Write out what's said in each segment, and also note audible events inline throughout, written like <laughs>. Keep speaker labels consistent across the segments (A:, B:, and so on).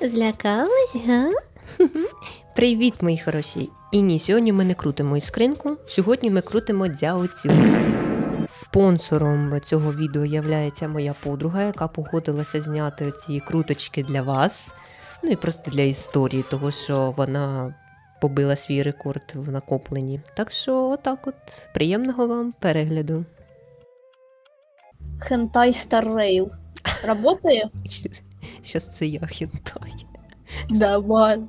A: Злякались, га?
B: Привіт, мої хороші! І ні, сьогодні ми не крутимо іскринку. Сьогодні ми крутимо дзяоцю. Спонсором цього відео є моя подруга, яка погодилася зняти ці круточки для вас. Ну і просто для історії, того що вона побила свій рекорд в накопленні. Так що, отак от, приємного вам перегляду.
C: Хентай Star Rail. Работає? <laughs>
B: Щас це я хінтай.
C: Давай.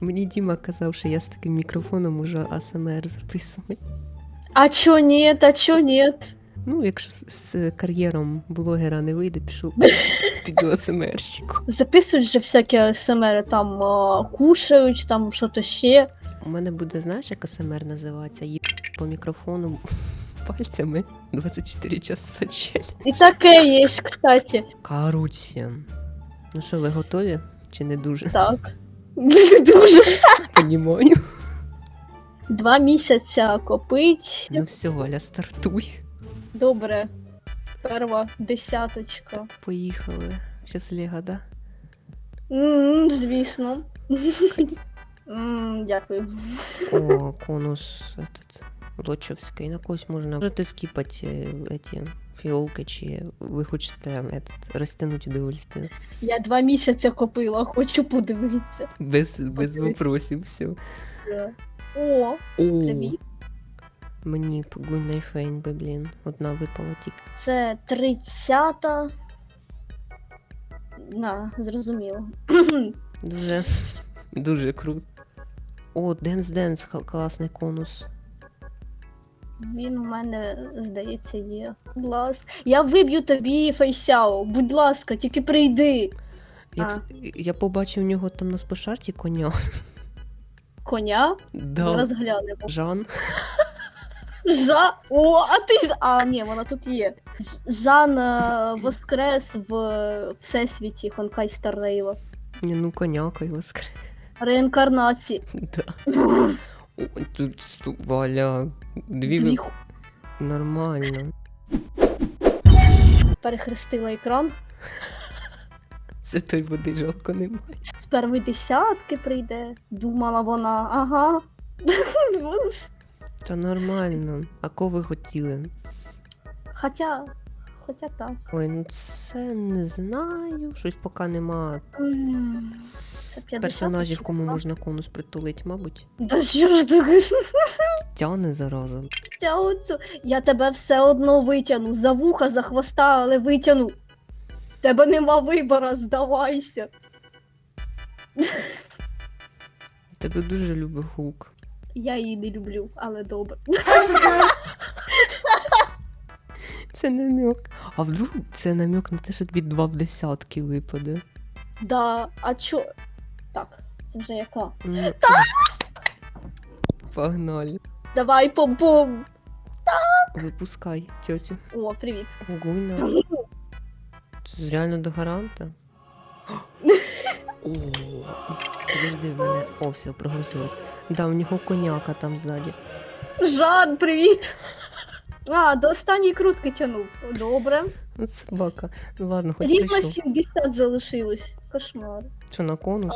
B: Мені Діма казав, що я з таким мікрофоном уже АСМР записую.
C: А чо нет, а чо нет?
B: Ну, якщо з, з кар'єром блогера не вийде, пішов <laughs> піду АСМРщику.
C: Записують же всякі СМР, там а, кушають, там що-то ще.
B: У мене буде, знаєш, як АСМР називається? Є по мікрофону пальцями 24 часа челлендж.
C: І таке є, кстати.
B: Короче, ну що, ви готові? Чи не дуже?
C: Так. Не Дуже.
B: Понімаю.
C: Два місяця копить.
B: Ну все, Валя, стартуй.
C: Добре. Перша десяточка.
B: Поїхали. Щас Лего, да?
C: М, Звісно. Дякую.
B: О, конус этот, лочовський. На когось можна. Можете скіпати эти фіолки, чи ви хочете этот, розтягнути удовольствие.
C: Я два місяці копила, хочу подивитися.
B: Без, без вопросів, все.
C: О,
B: О,
C: привіт.
B: Мені погонь фейнби, блін. Одна випала тільки.
C: Це 30-та. На, зрозуміло.
B: Дуже, дуже круто. О, Денс Денс, класний конус.
C: Він у мене, здається, є. Будь ласка. Я виб'ю тобі фейсяо. Будь ласка, тільки прийди.
B: Як, я побачив у нього там на спошарті коня.
C: Коня.
B: Да.
C: Зараз глянемо.
B: Жан.
C: Жа. О, а ти. А, ні, вона тут є. Жан е, воскрес в всесвіті Хонкай Старрейла.
B: Ні, ну коняка його скр...
C: Реінкарнації.
B: Да. О, тут. Валя. Дві
C: Дві
B: ви... Нормально.
C: перехрестила екран. <laughs>
B: Це той води жалко немає.
C: З першої десятки прийде. Думала вона, ага.
B: Та нормально. А кого ви хотіли?
C: Хоча. Хоча так.
B: Ой, ну це не знаю. Щось поки нема
C: М, 50
B: персонажів, кому
C: 50?
B: можна конус притулити, мабуть.
C: Да що ж таке?
B: Тяне зараза.
C: Ця оцю. Я тебе все одно витягну. За вуха, за хвоста, але витягну. Тебе нема вибора, здавайся.
B: Тебе дуже любить гук.
C: Я її не люблю, але добре.
B: Це намек. А вдруг це намек на те, що тобі два в десятки випаде.
C: Да, а чо? Так, це вже яка?
B: Ну, Погнали.
C: Давай пом-пом!
B: Випускай, тьотю.
C: О, привіт.
B: Огонь. Це реально до гаранта. О, подожди, в мене. О, все, прогрузилось. Да, у нього коняка там ззаді.
C: Жан, привіт! А, до останньої крутки тянув. Добре.
B: Ну, собака. Ну ладно, хоч
C: Рівно
B: прийшов.
C: 70 залишилось. Кошмар.
B: Що на конус?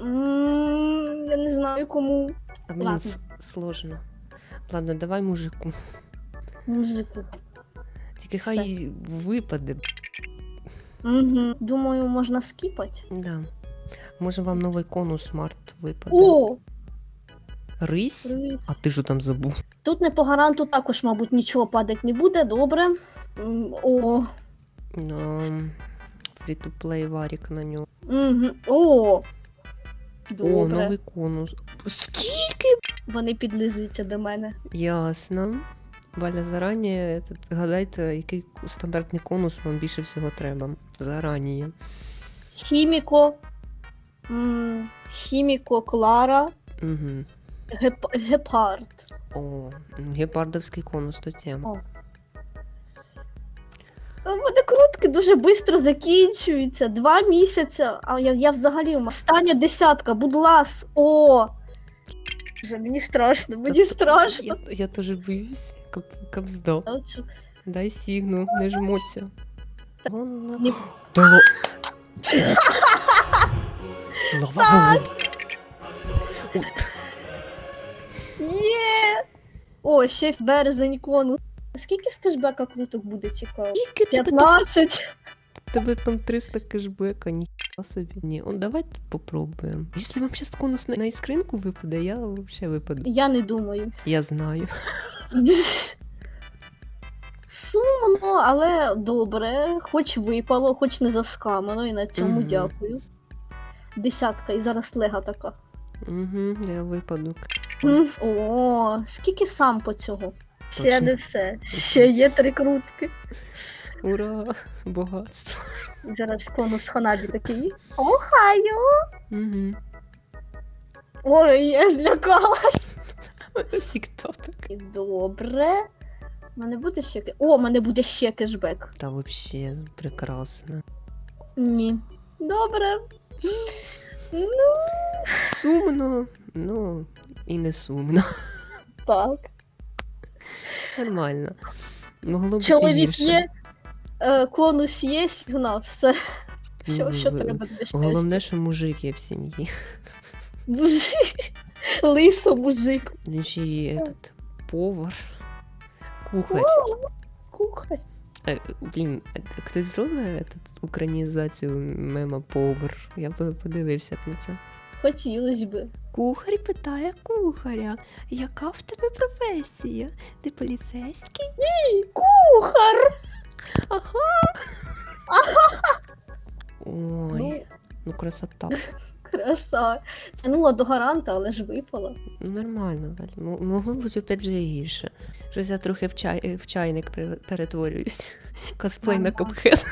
C: М, Я не знаю кому.
B: А блін,
C: ладно.
B: с- сложно. Ладно, давай мужику.
C: Музику.
B: Тільки хай випаде.
C: Угу. Думаю, можна скіпати.
B: Да. Може вам новий конус смарт випаде.
C: О!
B: Рись?
C: привіт.
B: А ти що там забув?
C: Тут не по гаранту також, мабуть, нічого падати не буде, добре. М, О,
B: Um, Free-to-play варік на нього.
C: угу. О!
B: О, новий конус. Скільки?
C: Вони підлизуються до мене.
B: Ясно. Валя, зарані этот, гадайте, який стандартний конус вам більше всього треба. Зарані.
C: Хіміко. М, Хіміко Клара.
B: Угу.
C: Геп... Гепард.
B: О, гепардовський конус то тема.
C: О. У мене крутки дуже швидко закінчуються. Два місяці, а я, я взагалі остання десятка, будь лас. О! Вже мені страшно, мені
B: Та-
C: страшно.
B: Я, я теж боюсь, кап- капздо. Дай сігну, не жмоться. Вона...
C: Ні. <gasps>
B: Дало. <laughs> Слава Богу.
C: Є! О, ще березень конус. Скільки з кешбека круток буде цікаво?
B: Скільки тебе там
C: 15.
B: Тебе там 300 кешбека, ніхіра собі. Ні, он давайте попробуємо. Якщо вам зараз конус на, на іскринку випаде, я взагалі випаду.
C: Я не думаю.
B: Я знаю.
C: Сумно, але добре. Хоч випало, хоч не заскамано, і на цьому
B: Мгм.
C: дякую. Десятка, і зараз лега така.
B: Угу, я випаду.
C: О, скільки сам по цього? Ще
B: Точно.
C: не все. Ще є три крутки.
B: Ура! Багатство.
C: Зараз конус Ханабі такий. Охайо!
B: Угу.
C: Ой, я злякалась.
B: Всегда так.
C: Добре. У мене буде ще ке- О, у мене буде ще кешбек.
B: Та вообще прекрасно.
C: Ні. Добре. Ну,
B: Сумно, ну і не сумно.
C: так.
B: Нормально. Могло бути
C: Чоловік
B: гірше.
C: є, е, конус є, сигнал, все. Що,
B: Ну,
C: що
B: ви-
C: треба для щастя?
B: Головне, що мужик є в сім'ї.
C: Мужик. Лисо мужик.
B: Він ще й этот, повар, кухар.
C: Кухар.
B: Е, Блін, хтось зробить этот, українізацію мема повар. Я би подивився б на це.
C: Хотілося би.
B: Кухар питає кухаря, яка в тебе професія? Ти поліцейський?
C: Кухар!
B: Ой,
C: Ну,
B: ну красота.
C: краса. Тянула до гаранта, але ж випала.
B: Ну, Нормально, Валь. М- Могло бути опять же і гірше. Щось я трохи в, чай... в чайник пере- перетворююсь. Косплей на
C: Ага.
B: капхед.